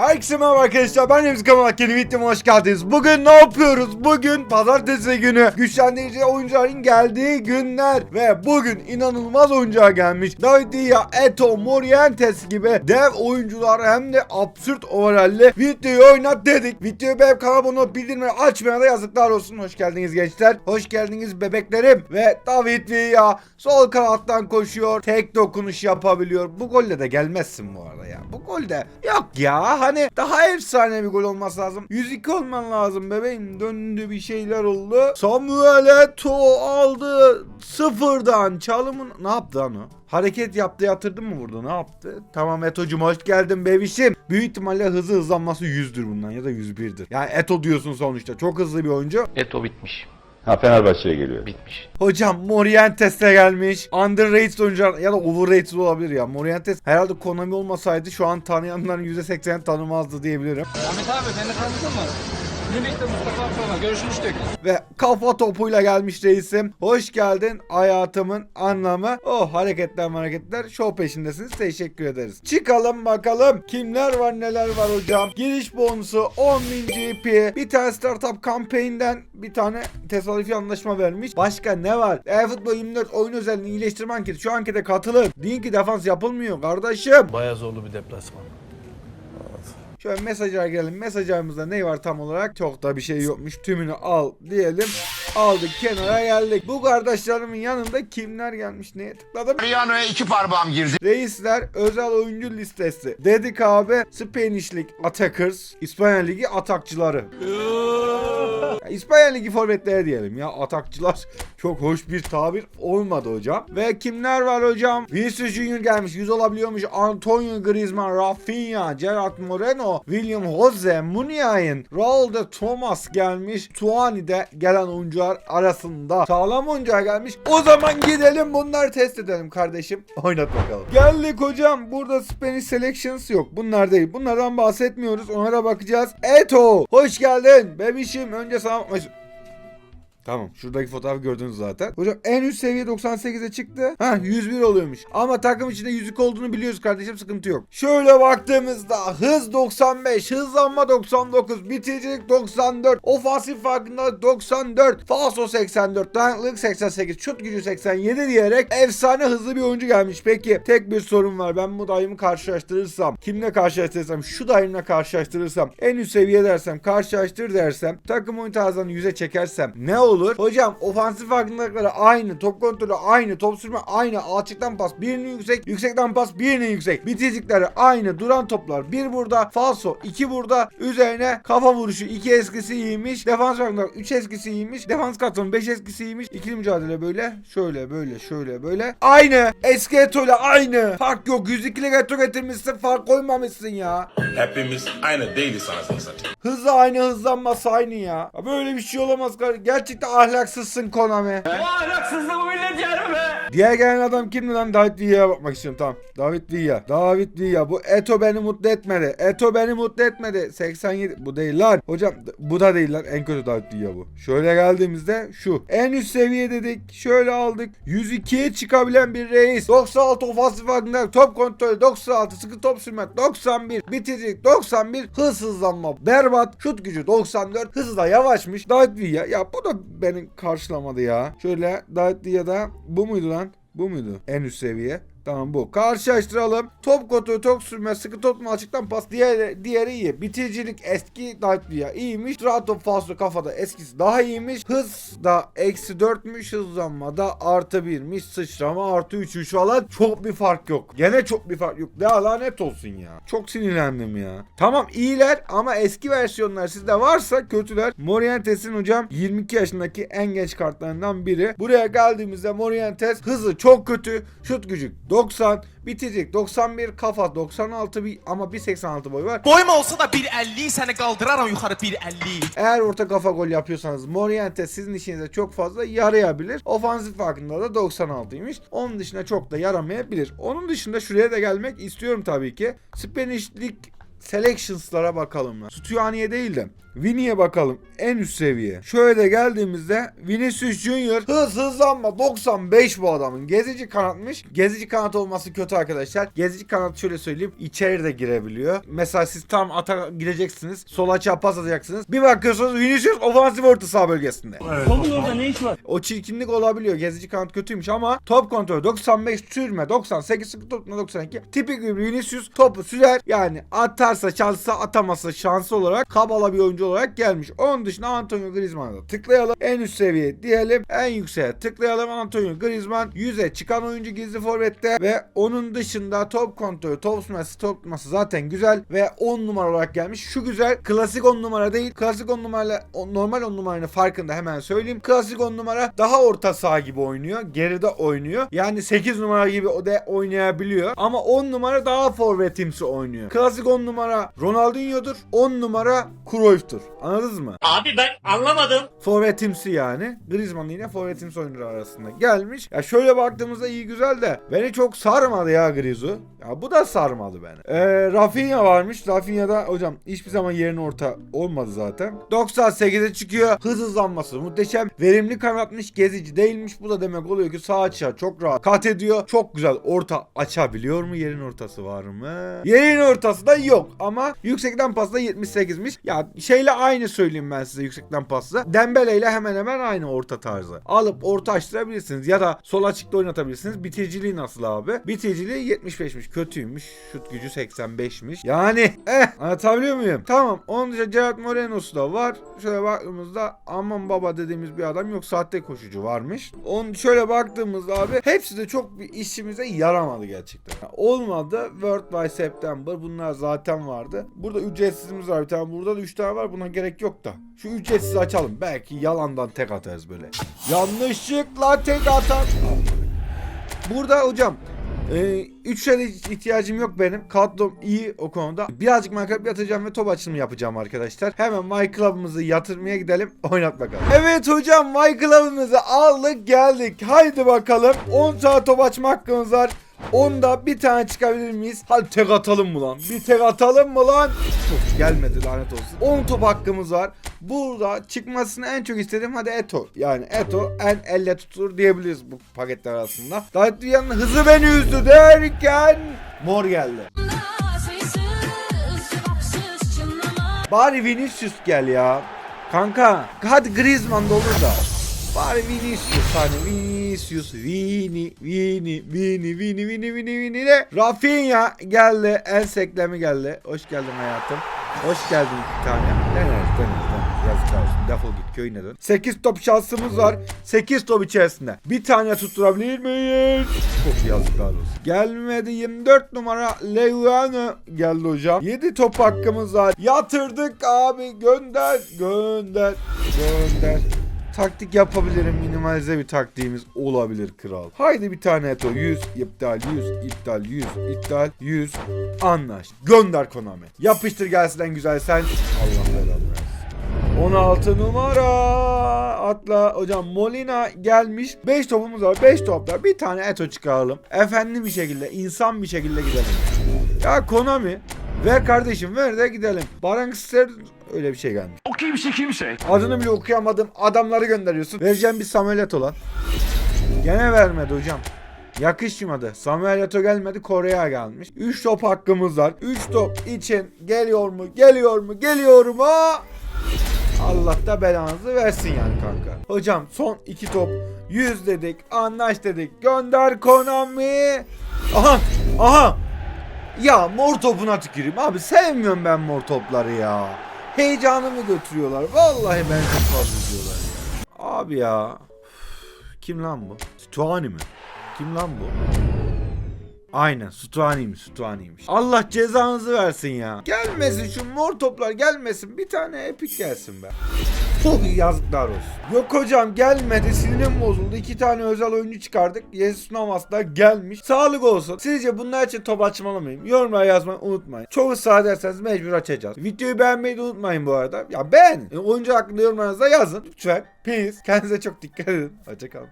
Herkese merhaba arkadaşlar ben Remzi Kamal yeni videoma hoş geldiniz. Bugün ne yapıyoruz? Bugün pazartesi günü güçlendirici oyuncuların geldiği günler ve bugün inanılmaz oyuncular gelmiş. Davidia, Eto, Morientes gibi dev oyuncular hem de absürt overall'li videoyu oynat dedik. Videoyu beğenip kanala abone bildirimleri açmaya da yazıklar olsun. Hoş geldiniz gençler. Hoş geldiniz bebeklerim. Ve David Villa sol kanattan koşuyor. Tek dokunuş yapabiliyor. Bu golle de gelmezsin bu arada ya. Bu golde yok ya. Hani daha efsane bir gol olması lazım. 102 olman lazım bebeğim. Döndü bir şeyler oldu. Samuel Eto'o aldı. Sıfırdan. Çalımın ne yaptı lan o? Hareket yaptı yatırdı mı burada ne yaptı? Tamam Eto'cum hoş geldin bebişim. Büyük ihtimalle hızı hızlanması 100'dür bundan ya da 101'dir. Yani Eto diyorsun sonuçta. Çok hızlı bir oyuncu. Eto bitmiş. Ha Fenerbahçe'ye geliyor. Bitmiş. Hocam Morientes de gelmiş. Underrated oyuncular ya da overrated olabilir ya. Morientes herhalde Konami olmasaydı şu an tanıyanların %80'i tanımazdı diyebilirim. Ahmet abi beni tanıdın mı? Limit'te Mustafa Akbaba görüşmüştük. Ve kafa topuyla gelmiş reisim. Hoş geldin hayatımın anlamı. Oh hareketler hareketler. Show peşindesiniz. Teşekkür ederiz. Çıkalım bakalım. Kimler var neler var hocam. Giriş bonusu 10.000 GP. Bir tane startup campaign'den bir tane tesadüfi anlaşma vermiş. Başka ne var? E-Futbol 24 oyun özelliğini iyileştirme anketi. Şu ankete katılın. Deyin ki defans yapılmıyor kardeşim. Bayağı zorlu bir deplasman. Şöyle mesajlara girelim. Mesajlarımızda ne var tam olarak? Çok da bir şey yokmuş. Tümünü al diyelim. Aldık kenara geldik. Bu kardeşlerimin yanında kimler gelmiş? Neye tıkladım? Piyanoya iki parmağım girdi. Reisler özel oyuncu listesi. Dedik abi Spanish League Attackers. İspanya Ligi atakçıları. Ya, İspanya Ligi forvetleri diyelim ya. Atakçılar çok hoş bir tabir olmadı hocam. Ve kimler var hocam? Vinicius Junior gelmiş. 100 olabiliyormuş. Antonio Griezmann, Rafinha, Gerard Moreno, William Jose, Muniain, Raul de Thomas gelmiş. Tuani de gelen oyuncular arasında. Sağlam oyuncular gelmiş. O zaman gidelim bunları test edelim kardeşim. Oynat bakalım. Geldik hocam. Burada Spanish Selections yok. Bunlar değil. Bunlardan bahsetmiyoruz. Onlara bakacağız. Eto. Hoş geldin. Bebişim. Önce sana Tamam şuradaki fotoğrafı gördünüz zaten. Hocam en üst seviye 98'e çıktı. Ha 101 oluyormuş. Ama takım içinde yüzük olduğunu biliyoruz kardeşim sıkıntı yok. Şöyle baktığımızda hız 95, hızlanma 99, bitiricilik 94, ofansif farkındalık 94, falso 84, dayanıklılık 88, şut gücü 87 diyerek efsane hızlı bir oyuncu gelmiş. Peki tek bir sorun var. Ben bu dayımı karşılaştırırsam, kimle karşılaştırırsam, şu dayımla karşılaştırırsam, en üst seviye dersem, karşılaştır dersem, takım oyun tarzını 100'e çekersem ne olur? Hocam ofansif farkındalıkları aynı, top kontrolü aynı, top sürme aynı, alçıktan pas birinin yüksek, yüksekten pas birinin yüksek. Bitiricikleri aynı, duran toplar bir burada, falso iki burada, üzerine kafa vuruşu iki eskisi iyiymiş, defans farkındalık 3 eskisi iyiymiş, defans katılım 5 eskisi iyiymiş, ikili mücadele böyle, şöyle böyle, şöyle böyle. Aynı, eski ile aynı. Fark yok, 102'lik Eto getirmişsin, fark koymamışsın ya. Hepimiz aynı değiliz anasını satayım. Hızı aynı hızlanması aynı ya. Ya Böyle bir şey olamaz. kar- Gerçekten ahlaksızsın Konami. Diğer gelen adam kimdi lan? David Villa'ya bakmak istiyorum tamam. David Villa. David Villa. Bu Eto beni mutlu etmedi. Eto beni mutlu etmedi. 87. Bu değil lan. Hocam bu da değil lan. En kötü David Villa bu. Şöyle geldiğimizde şu. En üst seviye dedik. Şöyle aldık. 102'ye çıkabilen bir reis. 96 ofansif farkında. Top kontrolü 96. Sıkı top sürmek 91. Bitiricilik 91. Hız hızlanma berbat. Şut gücü 94. Hızı da yavaşmış. David Villa. Ya bu da beni karşılamadı ya. Şöyle David Villa'da bu muydu lan? Bu muydu? En üst seviye. Tamam bu. Karşılaştıralım. Top kontrolü, top sürme, sıkı tutma, açıktan pas. Diğeri, diğeri iyi. Bitiricilik eski Dacia iyiymiş. Strato falso kafada eskisi daha iyiymiş. Hız da eksi 4'müş. Hızlanma da artı 1'miş. Sıçrama artı 3'müş falan. Çok bir fark yok. Gene çok bir fark yok. Ya lanet olsun ya. Çok sinirlendim ya. Tamam iyiler ama eski versiyonlar sizde varsa kötüler. Morientes'in hocam 22 yaşındaki en genç kartlarından biri. Buraya geldiğimizde Morientes hızı çok kötü. Şut gücü 90. Bitirecek 91. Kafa 96 bir, ama 1.86 boyu var. Boyum olsa da 1.50 səni qaldıraram yuxarı 1.50. Eğer orta kafa gol yapıyorsanız Morientes sizin işinize çok fazla yarayabilir. Ofansif farkında da 96'ymış. Onun dışında çok da yaramayabilir. Onun dışında şuraya da gelmek istiyorum tabii ki. Spanish League Selections'lara bakalım. Stuani'ye değil de Vini'ye bakalım. En üst seviye. Şöyle geldiğimizde Vinicius Junior hız hızlanma 95 bu adamın. Gezici kanatmış. Gezici kanat olması kötü arkadaşlar. Gezici kanat şöyle söyleyeyim içeri de girebiliyor. Mesela siz tam ata gideceksiniz. Sol açığa pas atacaksınız. Bir bakıyorsunuz Vinicius ofansif orta saha bölgesinde. Topun orada ne iş var? O çirkinlik olabiliyor. Gezici kanat kötüymüş ama top kontrolü 95 sürme 98 sıkı tutma 92. Tipik bir Vinicius topu sürer. Yani atarsa çalsa atamazsa şansı olarak kabala bir oyuncu olarak gelmiş. Onun dışında Antonio Griezmann'a tıklayalım. En üst seviye diyelim. En yükseğe tıklayalım. Antonio Griezmann 100'e çıkan oyuncu gizli forvette ve onun dışında top kontrolü, top sürmesi, top tutması zaten güzel ve 10 numara olarak gelmiş. Şu güzel klasik 10 numara değil. Klasik 10 numarayla normal 10 numaranın farkında hemen söyleyeyim. Klasik 10 numara daha orta saha gibi oynuyor. Geride oynuyor. Yani 8 numara gibi o da oynayabiliyor. Ama 10 numara daha forvetimsi oynuyor. Klasik 10 numara Ronaldinho'dur. 10 numara Cruyff'tur. Anladınız mı? Abi ben anlamadım. Forvetimsi yani. Griezmann yine forvetimsi oyuncular arasında gelmiş. Ya şöyle baktığımızda iyi güzel de beni çok sarmadı ya Griezmann. Ya bu da sarmadı beni. Ee, Rafinha varmış. Rafinha da hocam hiçbir zaman yerin orta olmadı zaten. 98'e çıkıyor. Hız hızlanması muhteşem. Verimli kanatmış. Gezici değilmiş. Bu da demek oluyor ki sağ açığa çok rahat kat ediyor. Çok güzel orta açabiliyor mu? Yerin ortası var mı? Yerin ortası da yok ama yüksekten pasta 78'miş. Ya şeyle aynı söyleyeyim ben size yüksekten pasta. Dembele ile hemen hemen aynı orta tarzı. Alıp orta açtırabilirsiniz ya da sol açıkta oynatabilirsiniz. Bitiriciliği nasıl abi? Bitiriciliği 75'miş. Kötüymüş. Şut gücü 85'miş. Yani eh anlatabiliyor muyum? Tamam. Onun dışında Gerard Moreno'su da var. Şöyle baktığımızda aman baba dediğimiz bir adam yok. Sahte koşucu varmış. Onun şöyle baktığımızda abi hepsi de çok bir işimize yaramadı gerçekten. Yani olmadı. Word by September bunlar zaten vardı. Burada ücretsizimiz var bir tane. Burada da 3 tane var. Buna gerek yok da. Şu ücretsiz açalım. Belki yalandan tek atarız böyle. Yanlışlıkla tek atar. Burada hocam 3 şeye ihtiyacım yok benim. Kadrom iyi o konuda. Birazcık Minecraft yatacağım ve top açılımı yapacağım arkadaşlar. Hemen My yatırmaya gidelim. Oynat bakalım. Evet hocam My aldık geldik. Haydi bakalım. 10 saat top açma hakkımız var. Onda bir tane çıkabilir miyiz? Hadi tek atalım mı lan? Bir tek atalım mı lan? Top gelmedi lanet olsun. 10 top hakkımız var. Burada çıkmasını en çok istediğim hadi Eto. Yani Eto en elle tutulur diyebiliriz bu paketler arasında. Daitliyan'ın hızı beni üzdü derken mor geldi. Bari Vinicius gel ya. Kanka hadi Griezmann da olur da. Bari Vinicius hani Vinicius Vini Vini Vini Vini Vini Vini Vini de Rafinha geldi en seklemi geldi. Hoş geldin hayatım. Hoş geldin bir tane. Deneriz deneriz deneriz. Yazıklar olsun. Defol git köyüne dön. 8 top şansımız var. 8 top içerisinde. Bir tane tutturabilir miyiz? Çok yazıklar olsun. Gelmedi 24 numara Leuano geldi hocam. 7 top hakkımız var. Yatırdık abi gönder gönder gönder. Taktik yapabilirim. Minimalize bir taktiğimiz olabilir kral. Haydi bir tane eto. 100 iptal 100 iptal 100 iptal 100 anlaş. Gönder Konami. Yapıştır gelsin en güzel sen. Allah versin. 16 numara atla hocam Molina gelmiş 5 topumuz var 5 topta bir tane Eto çıkaralım efendi bir şekilde insan bir şekilde gidelim ya Konami ver kardeşim ver de gidelim Baranksler öyle bir şey gelmiş kimse kimse. adını bile okuyamadım adamları gönderiyorsun vereceğim bir Samuel Eto lan gene vermedi hocam Yakışmadı. Samuel Eto'o gelmedi. Kore'ye gelmiş. 3 top hakkımız var. 3 top için geliyor mu? Geliyor mu? Geliyor mu? Allah da belanızı versin yani kanka. Hocam son iki top 100 dedik anlaş dedik gönder Konami. Aha aha. Ya mor topuna tüküreyim abi sevmiyorum ben mor topları ya. Heyecanımı götürüyorlar. Vallahi ben çok fazla diyorlar ya. Abi ya. Kim lan bu? Stuani mi? Kim lan bu? Aynen Stuani'ymiş Stuani'ymiş. Allah cezanızı versin ya. Gelmesin şu mor toplar gelmesin. Bir tane epik gelsin be. Çok yazıklar olsun. Yok hocam gelmedi sinirim bozuldu. İki tane özel oyuncu çıkardık. Jesus Navas da gelmiş. Sağlık olsun. Sizce bunlar için top açmalı mıyım? Yorumlara yazmayı unutmayın. Çok ısrar ederseniz mecbur açacağız. Videoyu beğenmeyi de unutmayın bu arada. Ya beğenin. E, oyuncu hakkında yorumlarınızda yazın. Lütfen. Peace. Kendinize çok dikkat edin. Hoşçakalın.